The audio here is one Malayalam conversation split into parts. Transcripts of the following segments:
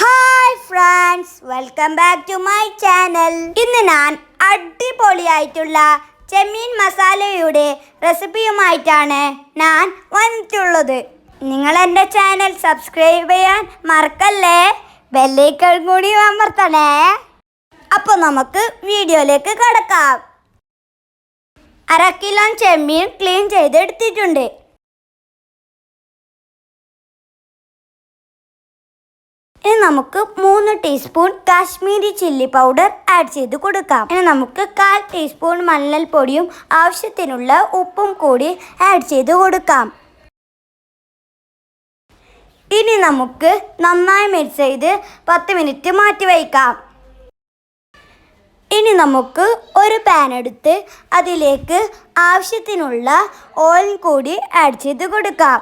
Hi friends welcome back to my channel ഇന്ന് ഞാൻ അടിപൊളിയായിട്ടുള്ള ചെമ്മീൻ മസാലയുടെ റെസിപ്പിയുമായിട്ടാണ് ഞാൻ വന്നിട്ടുള്ളത്. നിങ്ങൾ എന്റെ ചാനൽ സബ്സ്ക്രൈബ് ചെയ്യാൻ മറക്കല്ലേ? ബെല്ലേക്കൾ കൂടി അമർത്തണേ. അപ്പോൾ നമുക്ക് വീഡിയോയിലേക്ക് കടക്കാം. അര കിലോ ചെമ്മീൻ ക്ലീൻ ചെയ്തെടുത്തിട്ടുണ്ട്. ഇനി നമുക്ക് മൂന്ന് teaspoon Kashmiri chilli powder add ചെയ്ത് കൊടുക്കാം. ഇനി നമുക്ക് കാൽ ടീസ്പൂൺ മഞ്ഞൾപ്പൊടിയും ആവശ്യത്തിനുള്ള ഉപ്പും കൂടി ആഡ് ചെയ്ത് കൊടുക്കാം. ഇനി നമുക്ക് നന്നായി മിക്സ് ചെയ്ത് പത്ത് മിനിറ്റ് മാറ്റി വയ്ക്കാം. ഇനി നമുക്ക് ഒരു പാൻ എടുത്ത് അതിലേക്ക് ആവശ്യത്തിനുള്ള ഓയിൽ കൂടി ആഡ് ചെയ്ത് കൊടുക്കാം.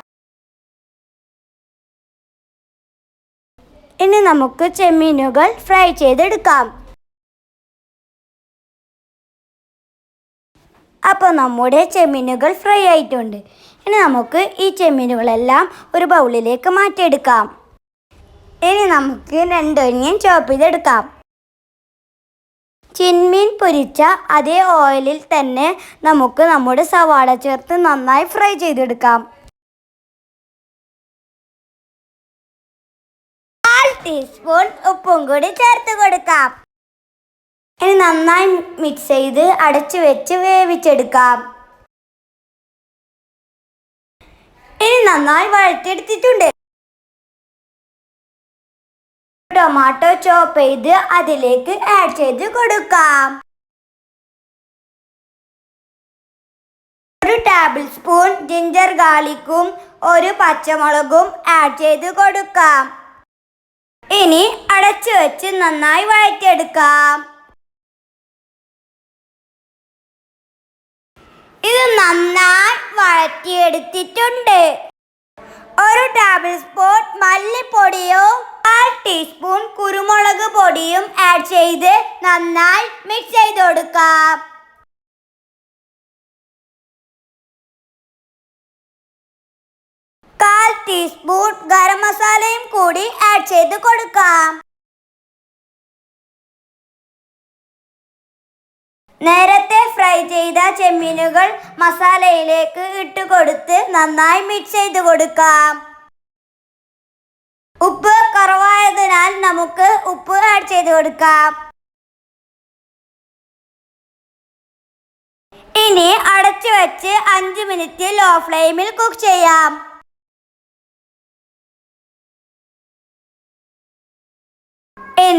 ഇനി നമുക്ക് ചെമ്മീനുകൾ ഫ്രൈ ചെയ്തെടുക്കാം. അപ്പോൾ നമ്മുടെ ചെമ്മീനുകൾ ഫ്രൈ ആയിട്ടുണ്ട്. ഇനി നമുക്ക് ഈ ചെമ്മീനുകളെല്ലാം ഒരു ബൗളിലേക്ക് മാറ്റിയെടുക്കാം. ഇനി നമുക്ക് രണ്ടൊനിയൻ ചോപ്പ് ചെയ്തെടുക്കാം. ചിന്മീൻ പൊരിച്ച അതേ ഓയിലിൽ തന്നെ നമുക്ക് നമ്മുടെ സവാള ചേർത്ത് നന്നായി ഫ്രൈ ചെയ്തെടുക്കാം. ടീസ്പൂൺ ഉപ്പും കൂടി ചേർത്ത് കൊടുക്കാം. ഇനി നന്നായി മിക്സ് ചെയ്ത് അടച്ചു വെച്ച് വേവിച്ചെടുക്കാം. ഇനി നന്നായി വഴറ്റിയെടുത്തിട്ടുണ്ട്. ടൊമാറ്റോ ചോപ്പ് ചെയ്ത് അതിലേക്ക് ആഡ് ചെയ്ത് കൊടുക്കാം. ഒരു ടേബിൾ സ്പൂൺ ജിഞ്ചർ ഗാർലിക്കും ഒരു പച്ചമുളകും ആഡ് ചെയ്ത് കൊടുക്കാം. ഇനി അടച്ചു വെച്ച് നന്നായി വഴറ്റിയെടുക്കാം. ഇത് നന്നായി വഴറ്റിയെടുത്തിട്ടുണ്ട്. ഒരു ടേബിൾ സ്പൂൺ മല്ലിപ്പൊടിയോ കാൽ ടീസ്പൂൺ കുരുമുളക് പൊടിയും ആഡ് ചെയ്ത് നന്നായി മിക്സ് ചെയ്ത് കൊടുക്കാം. ടീസ്പൂൺ ഗരം മസാലയും കൂടി ആഡ് ചെയ്ത് കൊടുക്കാം. നേരത്തെ ഫ്രൈ ചെയ്ത ചെമ്മീനുകൾ മസാലയിലേക്ക് ഇട്ട് കൊടുത്ത് നന്നായി മിക്സ് ചെയ്ത് കൊടുക്കാം. ഉപ്പ് കുറവായതിനാൽ നമുക്ക് ഉപ്പ് ആഡ് ചെയ്ത് കൊടുക്കാം. ഇനി അടച്ചു വെച്ച് അഞ്ച് മിനിറ്റ് ലോ ഫ്ലെയിമിൽ കുക്ക് ചെയ്യാം.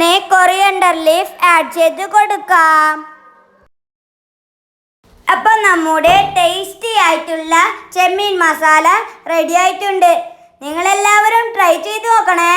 ഇനി കൊറിയണ്ടർ ലീഫ് ആഡ് ചെയ്ത് കൊടുക്കാം. അപ്പം നമ്മുടെ ടേസ്റ്റി ആയിട്ടുള്ള ചെമ്മീൻ മസാല റെഡി ആയിട്ടുണ്ട്. നിങ്ങളെല്ലാവരും ട്രൈ ചെയ്ത് നോക്കണേ.